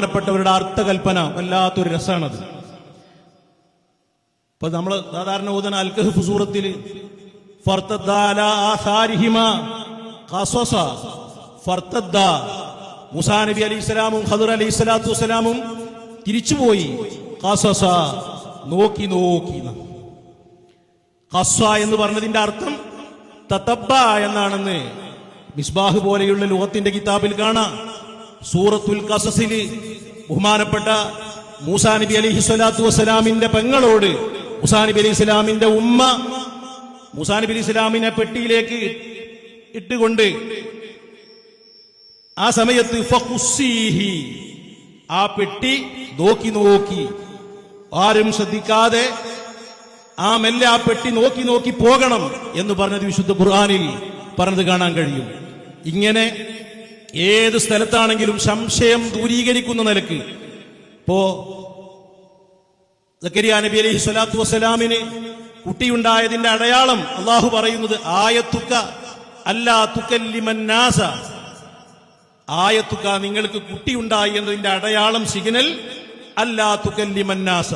ബഹുമാനപ്പെട്ടവരുടെ അർത്ഥകൽപ്പന വല്ലാത്തൊരു രസമാണത്. ഇപ്പൊ നമ്മൾ സാധാരണ ഓതുന്ന അൽക്കഹ് സൂറത്തിൽ മുസാ നബി അലൈഹി സ്വലാമും ഖദർ അലൈഹി സ്വലാത്തു വസ്സലാമും തിരിച്ചുപോയി കസസ നോക്കി നോക്കി. ഖസ്വ എന്ന് പറഞ്ഞതിന്റെ അർത്ഥം തത്തബ്ബ എന്നാണെന്ന് മിസ്ബാഹ് പോലെയുള്ള ലോകത്തിന്റെ കിതാബിൽ കാണാം. സൂറത്തുൽ കസസിൽ ബഹുമാനപ്പെട്ട മൂസാ നബി അലി സ്വലാത്തു വസ്സലാമിന്റെ പെങ്ങളോട് മൂസാ നബി അലി ഇസ്ലാമിന്റെ ഉമ്മ മൂസാ നബി അലി ഇസ്ലാമിനെ പെട്ടിയിലേക്ക് ഇട്ടുകൊണ്ട് ആ സമയത്ത് ആ പെട്ടി നോക്കി നോക്കി. ആരും ശ്രദ്ധിക്കാതെ ആ മെല്ലെ ആ പെട്ടി നോക്കി നോക്കി പോകണം എന്ന് പറഞ്ഞത് വിശുദ്ധ ഖുർആാനിൽ പറഞ്ഞത് കാണാൻ കഴിയും. ഇങ്ങനെ ഏത് സ്ഥലത്താണെങ്കിലും സംശയം ദൂരീകരിക്കുന്ന നിലയ്ക്ക്. ഇപ്പോ സക്കരിയ നബി അലൈഹി സ്വലാത്തു വസ്സലാമിന് കുട്ടിയുണ്ടായതിന്റെ അടയാളം അള്ളാഹു പറയുന്നത് ആയത്തുക്ക അല്ലാ തുക്കല്ലിമന്നാസ ആയത്തുക്ക നിങ്ങൾക്ക് കുട്ടിയുണ്ടായി എന്നതിന്റെ അടയാളം സിഗ്നൽ അല്ലാ തുക്കല്ലിമന്നാസ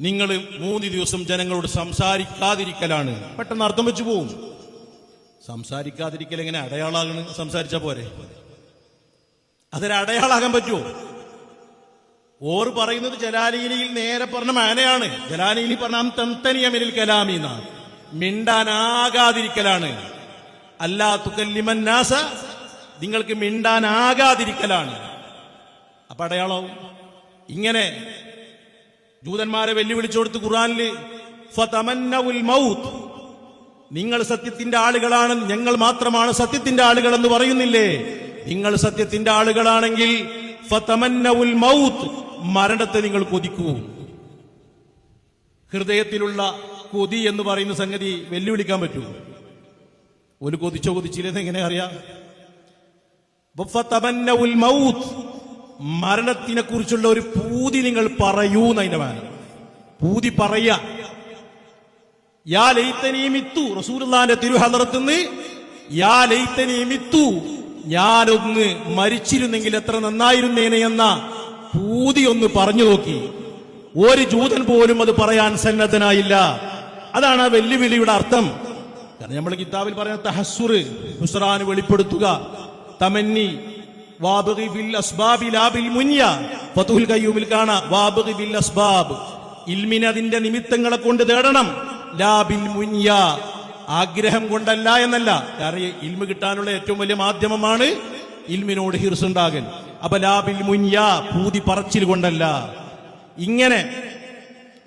നിങ്ങൾ മൂന്ന് ദിവസം ജനങ്ങളോട് സംസാരിക്കാതിരിക്കലാണ്. പെട്ടെന്ന് അർത്ഥം വെച്ചു പോവും. സംസാരിക്കാതിരിക്കൽ എങ്ങനെ അടയാളാകണം സംസാരിച്ച പോരെ. അതൊരു അടയാളാകാൻ പറ്റുമോ? ഓർ പറയുന്നത് ജലാലീലിയിൽ നേരെ പറഞ്ഞ മാനയാണ്. ജലാലീലി പറഞ്ഞ തന്തനിയമിനിൽ കലാമി എന്നാണ് മിണ്ടാനാകാതിരിക്കലാണ്. അല്ലാ തുക്കല്ലിമന്നാസ നിങ്ങൾക്ക് മിണ്ടാനാകാതിരിക്കലാണ്. അപ്പൊ അടയാളാവും ഇങ്ങനെ ജൂതന്മാരെ വെല്ലുവിളിച്ചു കൊടുത്ത് ഖുറാനിൽ ഫതമന്നൗൽ മൗത്ത്. നിങ്ങൾ സത്യത്തിന്റെ ആളുകളാണ് ഞങ്ങൾ മാത്രമാണ് സത്യത്തിന്റെ ആളുകൾ എന്ന് പറയുന്നില്ലേ? നിങ്ങൾ സത്യത്തിന്റെ ആളുകളാണെങ്കിൽ മൗത്ത് മരണത്തെ നിങ്ങൾ കൊതിക്കൂ. ഹൃദയത്തിലുള്ള കൊതി എന്ന് പറയുന്ന സംഗതി വെല്ലുവിളിക്കാൻ പറ്റൂ. ഒരു കൊതിച്ചോ കൊതിച്ചില്ലെന്ന് എങ്ങനെ അറിയാം? മൗത്ത് മരണത്തിനെ കുറിച്ചുള്ള ഒരു പൂതി നിങ്ങൾ പറയൂന്നതിന്റെ മാനം. പൂതി പറയാ യാ യാ ഞാനൊന്ന് മരിച്ചിരുന്നെങ്കിൽ എത്ര നന്നായിരുന്നേനെ എന്ന പൂതി ഒന്ന് പറഞ്ഞു നോക്കി. ഒരു ജൂതൻ പോലും അത് പറയാൻ സന്നദ്ധനായില്ല. അതാണ് ആ വെല്ലുവിളിയുടെ അർത്ഥം. കാരണം നമ്മൾ കിതാബിൽ പറയുന്ന തഹസുർ ഹുസ്രാന് വെളിപ്പെടുത്തുക. തമന്നി വാബഗി ബിൽ അസ്ബാബി ലാ ബിൽ അസ്ബാബ് അതിന്റെ നിമിത്തങ്ങളെ കൊണ്ട് തേടണം. ലാ മുൻയ. ആഗ്രഹം കൊണ്ടല്ല എന്നല്ല. കാരണം ഇൽമ കിട്ടാനുള്ള ഏറ്റവും വലിയ മാധ്യമമാണ് ഇൽമിനോട് ഹിർസുണ്ടാകൽ. അപ്പൊ ലാബിൽ മുനിയ പൂതി പറച്ചിൽ കൊണ്ടല്ല. ഇങ്ങനെ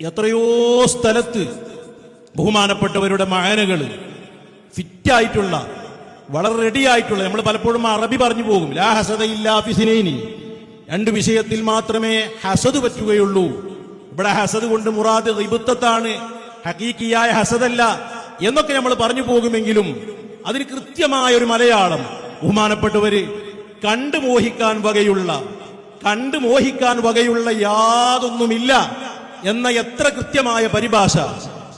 എത്രയോ സ്ഥലത്ത് ബഹുമാനപ്പെട്ടവരുടെ മായനകൾ ഫിറ്റായിട്ടുള്ള വളരെ റെഡി ആയിട്ടുള്ള നമ്മൾ പലപ്പോഴും അറബി പറഞ്ഞു പോകും. ലാ ഹസദ ഇല്ലാ ഫിസിനൈനി രണ്ട് വിഷയത്തിൽ മാത്രമേ ഹസദ് പറ്റുകയുള്ളൂ. ഇവിടെ ഹസദ് കൊണ്ട് മുറാദ് റിബുത്തത്താണ് ഹക്കീക്കിയായ ഹസദല്ല എന്നൊക്കെ നമ്മൾ പറഞ്ഞു പോകുമെങ്കിലും അതിന് കൃത്യമായ ഒരു മലയാളം ബഹുമാനപ്പെട്ടവര് കണ്ടു മോഹിക്കാൻ വകയുള്ള കണ്ടു മോഹിക്കാൻ വകയുള്ള യാതൊന്നുമില്ല എന്ന എത്ര കൃത്യമായ പരിഭാഷ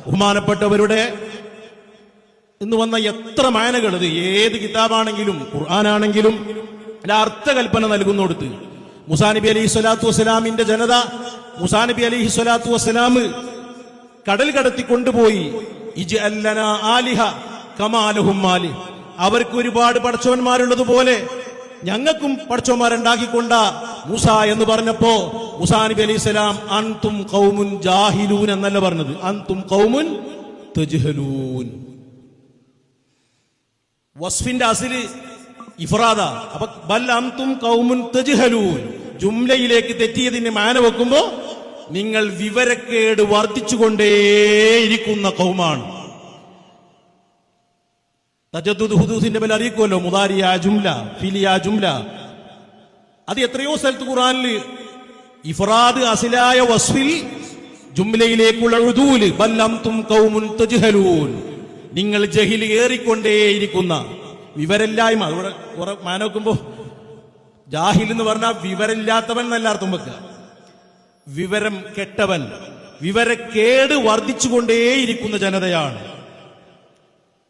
ബഹുമാനപ്പെട്ടവരുടെ എന്ന് വന്ന എത്ര മാനകൾ ഇത്? ഏത് കിതാബാണെങ്കിലും ഖുർആാനാണെങ്കിലും അല്ല അർത്ഥകൽപ്പന നൽകുന്നോടുത്ത്. മുസാനബി അലി സ്വലാത്തു വസ്സലാമിന്റെ ജനത മുസാനബി അലി സ്വലാത്തു വസ്സലാം കടൽ കടത്തി കൊണ്ടുപോയി. ഇജ് ആലിഹ കമാലഹും മാലി. അവർക്ക് ഒരുപാട് പടച്ചവന്മാരുള്ളതുപോലെ ഞങ്ങൾക്കും പടച്ചവന്മാരുണ്ടാക്കിക്കൊണ്ട മൂസ എന്ന് പറഞ്ഞപ്പോ മുസാ നബി അലൈഹി സ്വലാം അൻതും കൗമുൻ ജാഹിലൂൻ എന്നല്ല പറഞ്ഞത്. അൻതും കൗമുൻ തജ്ഹലൂൻ. വസ്ഫിന്റെ അസിൽ ഇഫ്രാദ. അപ്പൊ ബൽ അന്തും കൗമുൻ തജ്ഹലൂൻ. ജുംലയിലേക്ക് തെറ്റിയതിന് മാന വെക്കുമ്പോ നിങ്ങൾ വിവരക്കേട് വർദ്ധിച്ചുകൊണ്ടേയിരിക്കുന്ന കൗമാണ്. തജദ്ദുദ് ഹുദൂസിന്റെ മേലെ അറിയിക്കുമല്ലോ മുതാരിയ ജുംല ഫിലിയ ജുംല. അത് എത്രയോ സ്ഥലത്ത് ഖുറാനിൽ ഇഫ്രാദ് അസിലായ വസ്ഫിൽ ജുംലയിലേക്കുള്ള ഉദൂൽ ബല്ലംതും കൗമുൻ തജ്ഹലൂൻ. നിങ്ങൾ ജഹിൽ ഏറിക്കൊണ്ടേയിരിക്കുന്ന വിവരമില്ലായ്മ. അതുകൂടെ കുറെ മാനോക്കുമ്പോ ജാഹിൽ എന്ന് പറഞ്ഞാൽ വിവരമില്ലാത്തവൻ എന്നല്ല അർത്ഥം വെക്കുക. വിവരം കെട്ടവൻ വിവരക്കേട് വർദ്ധിച്ചുകൊണ്ടേയിരിക്കുന്ന ജനതയാണ്.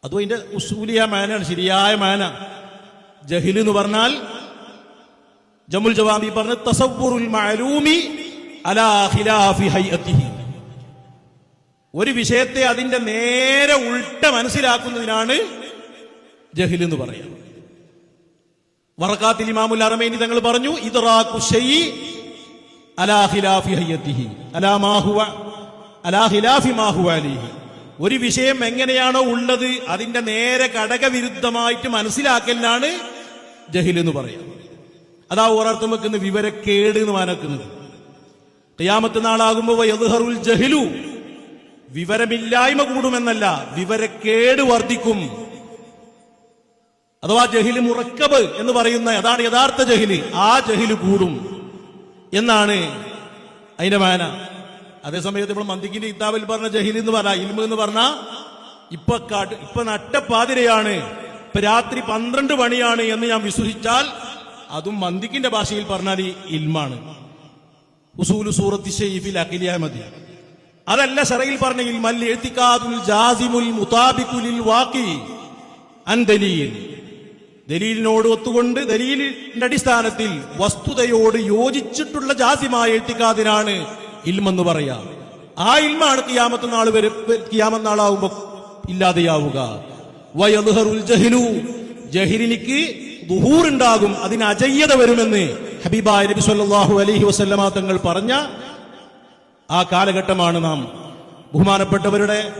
അതും അതിന്റെ ഉസൂലിയ മാനാണ് ശരിയായ മാന. ജഹിൽ എന്ന് പറഞ്ഞാൽ ജമുൽ ജവാബി പറഞ്ഞ തസവ്വുറുൽ മഅലൂമി അലാ ഖിലാഫി ഒരു വിഷയത്തെ അതിന്റെ നേരെ ഉൾട്ട മനസ്സിലാക്കുന്നതിനാണ് ജഹിൽ എന്ന് പറയുന്നത് വറക്കാത്തിൽ ഇമാമുൽ അറമേനി തങ്ങൾ പറഞ്ഞു ഇതറാ ഷൈഇ ഒരു വിഷയം എങ്ങനെയാണോ ഉള്ളത് അതിന്റെ നേരെ ഘടകവിരുദ്ധമായിട്ട് മനസ്സിലാക്കലിനാണ് ജഹിൽ എന്ന് പറയാം. അതാ ഓരോരുത്തം വെക്കുന്ന വിവരക്കേട് എന്ന് മാനക്കുന്നത്. ഖിയാമത്ത് നാളാകുമ്പോൾ ജഹിലു. വിവരമില്ലായ്മ കൂടുമെന്നല്ല വിവരക്കേട് വർദ്ധിക്കും. അഥവാ ജഹിൽ മുറക്കബ് എന്ന് പറയുന്ന അതാണ് യഥാർത്ഥ ജഹിൽ ആ ജഹിൽ കൂടും. എന്നാണ് അതിന്റെ മാന. അതേസമയത്ത് ഇപ്പോൾ മന്ദിക്കിന്റെ ഇത്താവിൽ പറഞ്ഞ ജഹിൽ എന്ന് പറഞ്ഞ ഇൽമ എന്ന് പറഞ്ഞ ഇപ്പൊ കാട്ട് ഇപ്പൊ നട്ടപ്പാതിരയാണ് ഇപ്പൊ രാത്രി പന്ത്രണ്ട് മണിയാണ് എന്ന് ഞാൻ വിശ്വസിച്ചാൽ അതും മന്ദിക്കിന്റെ ഭാഷയിൽ പറഞ്ഞാൽ ഈ ഇൽമാണ്. ഉസൂലു സൂറത്തി ഷെയ്ഫിൽ അഖിലിയ മതി. അതല്ല ഷറയിൽ പറഞ്ഞ ഇൽമൽ എഴുത്തിക്കാതുൽ ജാസിമുൽ മുതാബിക്കുലിൽ വാക്കി അൻ ദലീൽ. ദലീലിനോട് ഒത്തുകൊണ്ട് ദലീലിന്റെ അടിസ്ഥാനത്തിൽ വസ്തുതയോട് യോജിച്ചിട്ടുള്ള ജാസിമായ എത്തിക്കാതിനാണ് ഇൽമെന്ന് പറയാം. ആ ഇൽമാണ് കിയാമത്ത് നാൾ വരെ കിയാമത്ത് നാളാവുമ്പോ ഇല്ലാതെയാവുക. വയലുഹറുൽ ജഹിലു ജഹിലിനിക്ക് ദുഹൂറുണ്ടാകും അതിന് അജയ്യത വരുമെന്ന് ഹബീബായ നബി സല്ലാഹു അലഹി വസല്ലമ തങ്ങൾ പറഞ്ഞ ആ കാലഘട്ടമാണ് നാം. ബഹുമാനപ്പെട്ടവരുടെ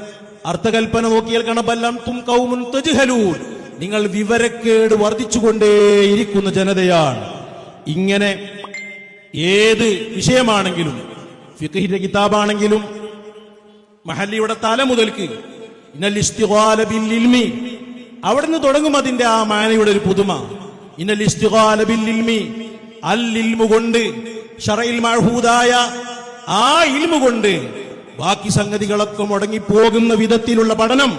അർത്ഥകൽപ്പന നോക്കിയാൽ കണബല്ലം തും കൗമുൻ തജ്ഹലൂൻ. നിങ്ങൾ വിവരക്കേട് വർദ്ധിച്ചുകൊണ്ടേയിരിക്കുന്ന ജനതയാണ്. ഇങ്ങനെ ഏത് വിഷയമാണെങ്കിലും ഫിഖഹിന്റെ കിതാബാണെങ്കിലും മഹല്ലിയുടെ തല മുതൽക്ക് ഇന്നൽ ഇസ്തിഗാല ബിൽ ഇൽമി അവിടുന്ന് തുടങ്ങും അതിന്റെ ആ മാനയുടെ ഒരു പുതുമ. ഇന്നൽ അൽ ഇൽമു കൊണ്ട് ഷറയിൽ മഹൂദായ ആ ഇൽമു കൊണ്ട് ബാക്കി സംഗതികളൊക്കെ മുടങ്ങിപ്പോകുന്ന വിധത്തിലുള്ള പഠനം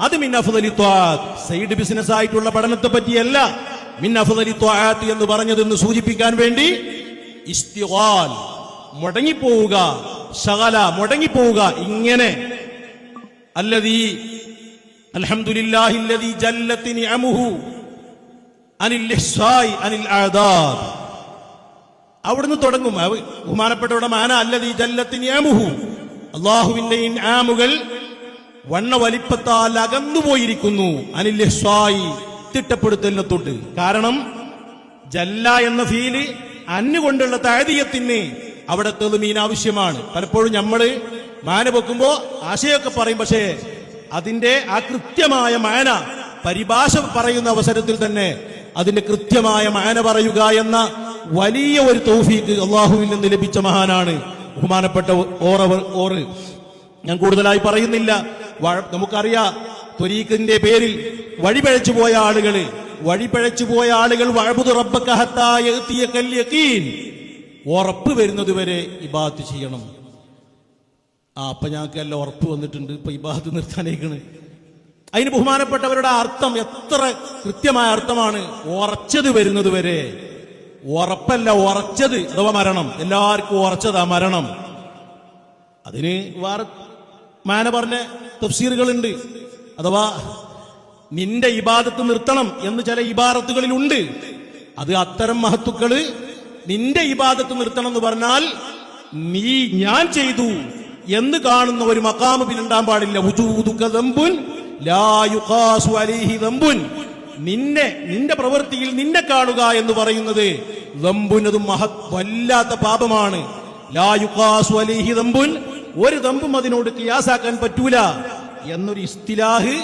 അത് മിന്നഫുദലി ത്വാത്ത് സൈഡ് ബിസിനസ് ആയിട്ടുള്ള പഠനത്തെ പറ്റിയല്ല. മിൻ അഫ്ദലി ത്വാത്ത് എന്ന് പറഞ്ഞതെന്ന് സൂചിപ്പിക്കാൻ വേണ്ടി ഇസ്തിഗാൽ മുടങ്ങിപ്പോവുക ശകല മുടങ്ങിപ്പോവുക ഇങ്ങനെ. അല്ലതീ അൽഹംദുലില്ലാഹില്ലദീ ജല്ലത്തിനി നിഅമുഹു അനിൽ ഇഹ്സായി അനിൽ ആദാർ അവിടുന്ന് തുടങ്ങും. ബഹുമാനപ്പെട്ടവരുടെ മാന അല്ലതീ ജല്ലത്തിനി നിഅമുഹു. അള്ളാഹുവിന്റെ ആമുകൾ വണ്ണ വലിപ്പത്താൽ അകന്നുപോയിരിക്കുന്നു അനില്യ സ്വായി തിട്ടപ്പെടുത്തലിനെ തൊട്ട് കാരണം ജല്ല എന്ന ഫീൽ അന്നുകൊണ്ടുള്ള താഴതീയത്തിന് അവിടെ തെളിമീൻ ആവശ്യമാണ്. പലപ്പോഴും നമ്മൾ മാന പൊക്കുമ്പോ ആശയൊക്കെ പറയും പക്ഷേ അതിന്റെ ആ കൃത്യമായ മാന പരിഭാഷ പറയുന്ന അവസരത്തിൽ തന്നെ അതിന്റെ കൃത്യമായ മാന പറയുക എന്ന വലിയ ഒരു തൗഫീക്ക് അള്ളാഹുവിൽ നിന്ന് ലഭിച്ച മഹാനാണ് ബഹുമാനപ്പെട്ട ഓറവർ ഓറ്. ഞാൻ കൂടുതലായി പറയുന്നില്ല. നമുക്കറിയാം ത്വരീഖിന്റെ പേരിൽ വഴിപഴച്ചു പോയ ആളുകൾ വഴിപഴച്ചു പോയ ആളുകൾ ഉറപ്പ് വരുന്നത് വരെ ഇബാദത്ത് ചെയ്യണം. ആ അപ്പൊ ഞങ്ങൾക്ക് എല്ലാം ഉറപ്പ് വന്നിട്ടുണ്ട് ഇപ്പൊ ഇബാത്ത് നിർത്താനേക്കണ്. അതിന് ബഹുമാനപ്പെട്ടവരുടെ അർത്ഥം എത്ര കൃത്യമായ അർത്ഥമാണ്. ഉറച്ചത് വരുന്നത് വരെ. ഉറപ്പല്ല ഉറച്ചത് അഥവാ മരണം. എല്ലാവർക്കും ഉറച്ചതാ മരണം. അതിന് വേറെ മാന പറഞ്ഞ. തഫ്സീറുകളുണ്ട്. അഥവാ നിന്റെ ഇബാദത്ത് നിർത്തണം എന്ന് ചില ഇബാറത്തുകളിലുണ്ട്. അത് അത്തരം മഹത്തുക്കൾ നിന്റെ ഇബാദത്ത് നിർത്തണം എന്ന് പറഞ്ഞാൽ നീ ഞാൻ ചെയ്തു എന്ന് കാണുന്ന ഒരു മക്കാമ് പിന്നിണ്ടാൻ പാടില്ല. നിന്നെ നിന്റെ പ്രവൃത്തിയിൽ നിന്നെ കാണുക എന്ന് പറയുന്നത് ദമ്പുനതും മഹത് വല്ലാത്ത പാപമാണ്. ലാ യുഖാസു അലൈഹി ദമ്പുൻ ഒരു തമ്പും അതിനോട് കിയാസാക്കാൻ പറ്റൂല എന്നൊരു ഇസ്തിലാഹ്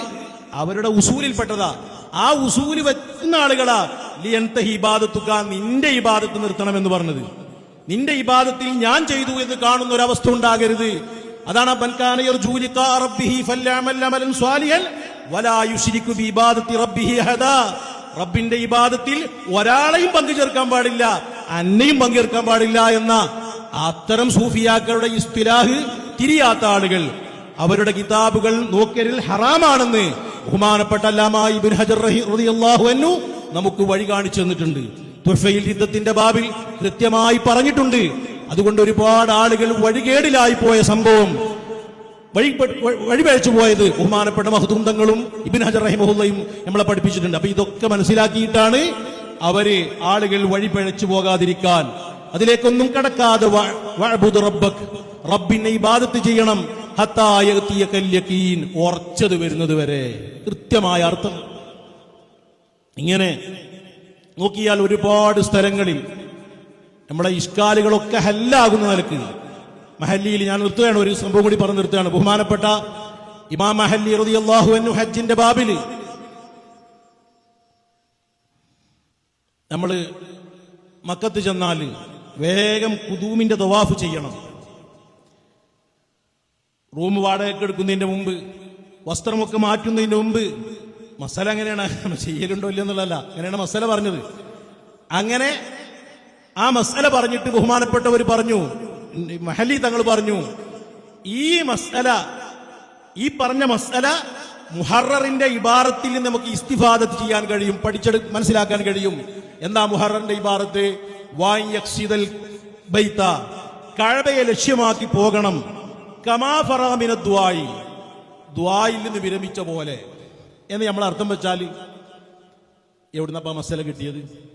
അവരുടെ ഉസൂലിൽപ്പെട്ടതാ. ആ ഉസൂൽ വെക്കുന്ന ആളുകളാ. ലിയന്ത ഇബാദത്തുക നിന്റെ ഇബാദത്ത് നിർത്തണമെന്ന് പറഞ്ഞത്. നിന്റെ ഇബാദത്തിൽ ഞാൻ ചെയ്തു എന്ന് കാണുന്ന ഒരു അവസ്ഥ ഉണ്ടാകരുത് അതാണ് റബ്ബിന്റെ ഇബാദത്തിൽ ഒരാളെയും പങ്കു ചേർക്കാൻ പാടില്ല അന്നെയും പങ്കെടുക്കാൻ പാടില്ല എന്ന. അത്തരം സൂഫിയാക്കളുടെ ഇസ്തിലാഹ് തിരിയാത്ത ആളുകൾ അവരുടെ കിതാബുകൾ നോക്കലിൽ ഹറാമാണെന്ന് ബഹുമാനപ്പെട്ട അല്ലാമ ഇബ്ൻ ഹജർ നമുക്ക് വഴി കാണിച്ചു തന്നിട്ടുണ്ട്. തുഫയിൽ യുദ്ധത്തിന്റെ ബാബിൽ കൃത്യമായി പറഞ്ഞിട്ടുണ്ട്. അതുകൊണ്ട് ഒരുപാട് ആളുകൾ വഴികേടിലായി പോയ സംഭവം. വഴി വഴിപഴച്ചു പോയത് ബഹുമാനപ്പെട്ട മഹദൂന്തങ്ങളും ഇബിൻ ഹജർ റഹിമഹുല്ലയും നമ്മളെ പഠിപ്പിച്ചിട്ടുണ്ട്. അപ്പൊ ഇതൊക്കെ മനസ്സിലാക്കിയിട്ടാണ് അവർ ആളുകൾ വഴിപഴച്ചു പോകാതിരിക്കാൻ അതിലേക്കൊന്നും കടക്കാതെ റബ്ബിനെ ഇബാദത്ത് ചെയ്യണം. ഹത്തായത്തിയ കല്യക്കീൻ. ഉറച്ചത് വരുന്നത് വരെ. കൃത്യമായ അർത്ഥം. ഇങ്ങനെ നോക്കിയാൽ ഒരുപാട് സ്ഥലങ്ങളിൽ നമ്മുടെ ഇഷ്കാലുകളൊക്കെ ഹല്ലാകുന്ന നിലയ്ക്ക്. മഹല്ലിയിൽ ഞാൻ നിർത്തുകയാണ്. ഒരു സംഭവം കൂടി പറഞ്ഞു നിർത്തുകയാണ്. ബഹുമാനപ്പെട്ട ഇമാം മഹല്ലി റളിയല്ലാഹു അൻഹു ഹജ്ജിന്റെ ബാബിൽ നമ്മൾ മക്കത്ത് ചെന്നാൽ വേഗം കുതൂമിന്റെ തവാഫ് ചെയ്യണം. റൂം വാടകയ്ക്ക് എടുക്കുന്നതിന്റെ മുമ്പ് വസ്ത്രമൊക്കെ മാറ്റുന്നതിന്റെ മുമ്പ് മസാല അങ്ങനെയാണ് ചെയ്യലുണ്ടോ ഇല്ല എന്നുള്ളതല്ല. അങ്ങനെയാണ് മസാല പറഞ്ഞത്. അങ്ങനെ ആ മസാല പറഞ്ഞിട്ട് ബഹുമാനപ്പെട്ടവർ പറഞ്ഞു മഹലി തങ്ങൾ പറഞ്ഞു ഈ മസാല ഈ പറഞ്ഞ മസാല മുഹററിന്റെ ഇബാറത്തിൽ നിന്ന് നമുക്ക് ഇസ്തിഫാദത്ത് ചെയ്യാൻ കഴിയും പഠിച്ചെടു മനസ്സിലാക്കാൻ കഴിയും. എന്താ മുഹററിന്റെ ഇബാറത്ത്? ബൈത്ത. കഴവയെ ലക്ഷ്യമാക്കി പോകണം. കമാഫറാമിന ദ്വായി. ദ്വായിൽ നിന്ന് വിരമിച്ച പോലെ. എന്ന് നമ്മൾ അർത്ഥം വെച്ചാൽ എവിടുന്നപ്പ മസല കിട്ടിയത്?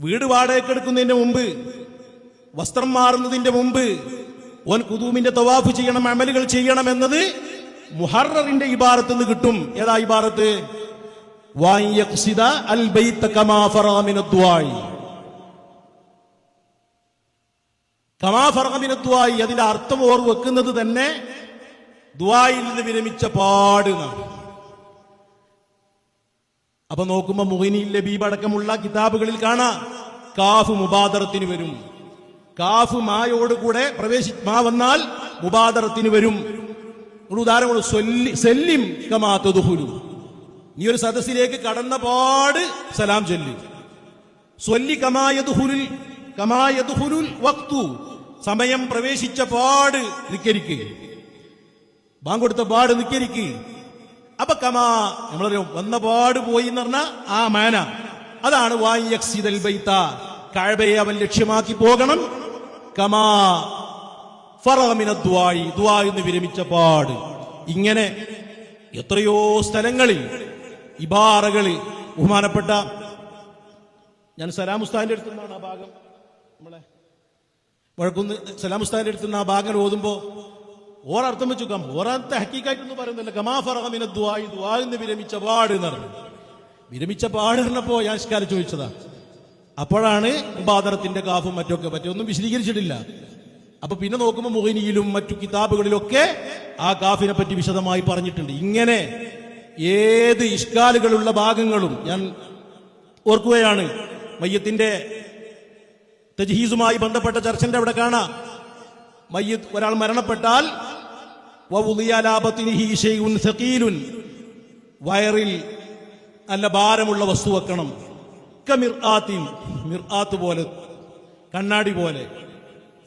വീട് വാടകയ്ക്ക് എടുക്കുന്നതിന്റെ മുമ്പ് വസ്ത്രം മാറുന്നതിന്റെ മുമ്പ് ഓൻ കുതൂമിന്റെ തവാഫ് ചെയ്യണം അമലുകൾ ചെയ്യണം എന്നത് മുഹററിന്റെ ഇബാറത്ത് നിന്ന് കിട്ടും. ഏതാ ഇബാറത്ത്? അതിന്റെ അർത്ഥം ഓർ വെക്കുന്നത് തന്നെ ദ്വായിൽ നിന്ന് വിരമിച്ച പാട് അപ്പൊ നോക്കുമ്പോ മുഹിനി ലബീബ് അടക്കമുള്ള കിതാബുകളിൽ കാണാ കാഫ് മുബാദറത്തിന് വരും. കാഫ് മായോട് കൂടെ പ്രവേശി മാ വന്നാൽ മുബാദറത്തിന് വരും. ഒരു ഉദാഹരണം സൊല്ലി കമാത്തതുഹുലു നീ ഒരു സദസ്സിലേക്ക് കടന്ന പാട് സലാം ചൊല്ലി. സ്വല്ലി കമായതുഹുലുൽ കമായതുഹുലുൽ വക്തു സമയം പ്രവേശിച്ച പാട് നിക്കരിക്ക്. ബാങ്കൊടുത്ത പാട് നിക്കരിക്ക്. അപ്പൊ കമാ നമ്മളറിയാം വന്ന പാട് പോയി എന്ന് പറഞ്ഞ ആ മാന. അതാണ് വായ്യക്സിതൽ ബൈത്ത. കഴബയെ അവൻ ലക്ഷ്യമാക്കി പോകണം. കമാ ഫറമിന ദ്വായി ദ്വായി എന്ന് വിരമിച്ച പാട്. ഇങ്ങനെ എത്രയോ സ്ഥലങ്ങളിൽ ഇബാറകളിൽ ബഹുമാനപ്പെട്ട ഞാൻ സലാം ഉസ്താദിന്റെ അടുത്ത് നിന്നാണ് ആ ഭാഗം. നമ്മളെ വഴക്കുന്ന് സലാം ഉസ്താദിന്റെ അടുത്ത് നിന്ന് ആ ഭാഗം ഓതുമ്പോ ഓരർത്ഥം വെച്ചു കം ഓരർത്ഥ ഹക്കീക്കായിട്ടൊന്നും പറയുന്നില്ല. കമാ ഫറഹമിന ദ്വായി ദ്വാന്ന് വിരമിച്ച പാട് എന്ന് പറഞ്ഞു. വിരമിച്ച പാട് പറഞ്ഞപ്പോ ഞാൻ ഇഷ്കാരം ചോദിച്ചതാ. അപ്പോഴാണ് ബാദറത്തിന്റെ കാഫും മറ്റൊക്കെ പറ്റൊന്നും വിശദീകരിച്ചിട്ടില്ല. അപ്പൊ പിന്നെ നോക്കുമ്പോൾ മുഹിനിയിലും മറ്റു കിതാബുകളിലൊക്കെ ആ കാഫിനെ പറ്റി വിശദമായി പറഞ്ഞിട്ടുണ്ട്. ഇങ്ങനെ ഏത് ഇഷ്കാലുകളുള്ള ഭാഗങ്ങളും ഞാൻ ഓർക്കുകയാണ്. മയ്യത്തിന്റെ തജ്ഹീസുമായി ബന്ധപ്പെട്ട ചർച്ചന്റെ അവിടെ കാണാം. മയ്യത്ത് ഒരാൾ മരണപ്പെട്ടാൽ വയറിൽ നല്ല ഭാരമുള്ള വസ്തു വെക്കണം. കമിർആത്തിൻ മിർആത്ത് പോലെ കണ്ണാടി പോലെ.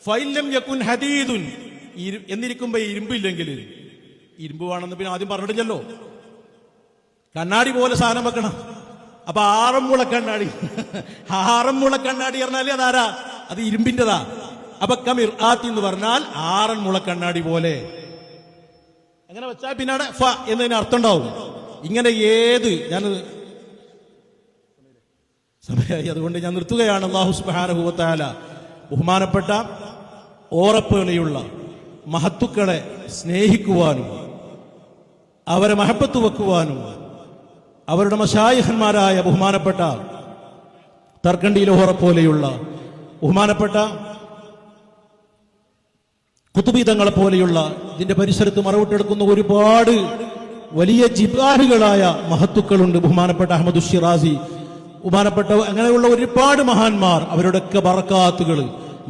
ഫൈലം യക്കുൻ ഹദീദുൻ. എന്നിരിക്കുമ്പോ ഇരുമ്പില്ലെങ്കിൽ. ഇരുമ്പ് വേണമെന്ന് പിന്നെ ആദ്യം പറഞ്ഞിട്ടില്ലല്ലോ. കണ്ണാടി പോലെ സാധനം വെക്കണം. അപ്പൊ ആറന്മുള കണ്ണാടി. ആറന്മുള കണ്ണാടി പറഞ്ഞാൽ അതാരാ? അത് ഇരുമ്പിന്റെതാ അപ്പൊ കമിർ ആത്തി എന്ന് പറഞ്ഞാൽ ആറന്മുള കണ്ണാടി പോലെ. അങ്ങനെ വെച്ചാൽ പിന്നെ ഫ എന്നതിന് അർത്ഥം ഉണ്ടാവും ഇങ്ങനെ ഏത് ഞാൻ സമയമായി അതുകൊണ്ട് ഞാൻ നിർത്തുകയാണ്. അള്ളാഹു സുബാനുഭവത്താല ബഹുമാനപ്പെട്ട ഓറപ്പുകളെയുള്ള മഹത്തുക്കളെ സ്നേഹിക്കുവാനും അവരെ മഹപ്പത്ത് വെക്കുവാനും അവരുടെ മശായഹന്മാരായ ബഹുമാനപ്പെട്ട തർക്കണ്ടി ലോഹറ പോലെയുള്ള ബഹുമാനപ്പെട്ട കുത്തുബീതങ്ങളെ പോലെയുള്ള ഇതിന്റെ പരിസരത്ത് മറവിട്ടെടുക്കുന്ന ഒരുപാട് വലിയ ജിബാലുകളായ മഹത്തുക്കളുണ്ട്. ബഹുമാനപ്പെട്ട അഹമ്മദ് ഷിറാസി ബഹുമാനപ്പെട്ട അങ്ങനെയുള്ള ഒരുപാട് മഹാന്മാർ അവരുടെയൊക്കെ ബറക്കാത്തുകൾ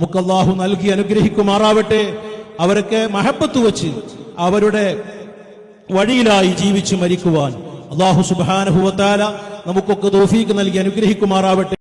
മുക്കല്ലാഹു നൽകി അനുഗ്രഹിക്കുമാറാവട്ടെ. അവരൊക്കെ മഹപ്പത്ത് വെച്ച് അവരുടെ വഴിയിലായി ജീവിച്ചു മരിക്കുവാൻ അള്ളാഹു സുബാനഹുവത്താല നമുക്കൊക്കെ തോഫീക്ക് നൽകി അനുഗ്രഹിക്കുമാറാവട്ടെ.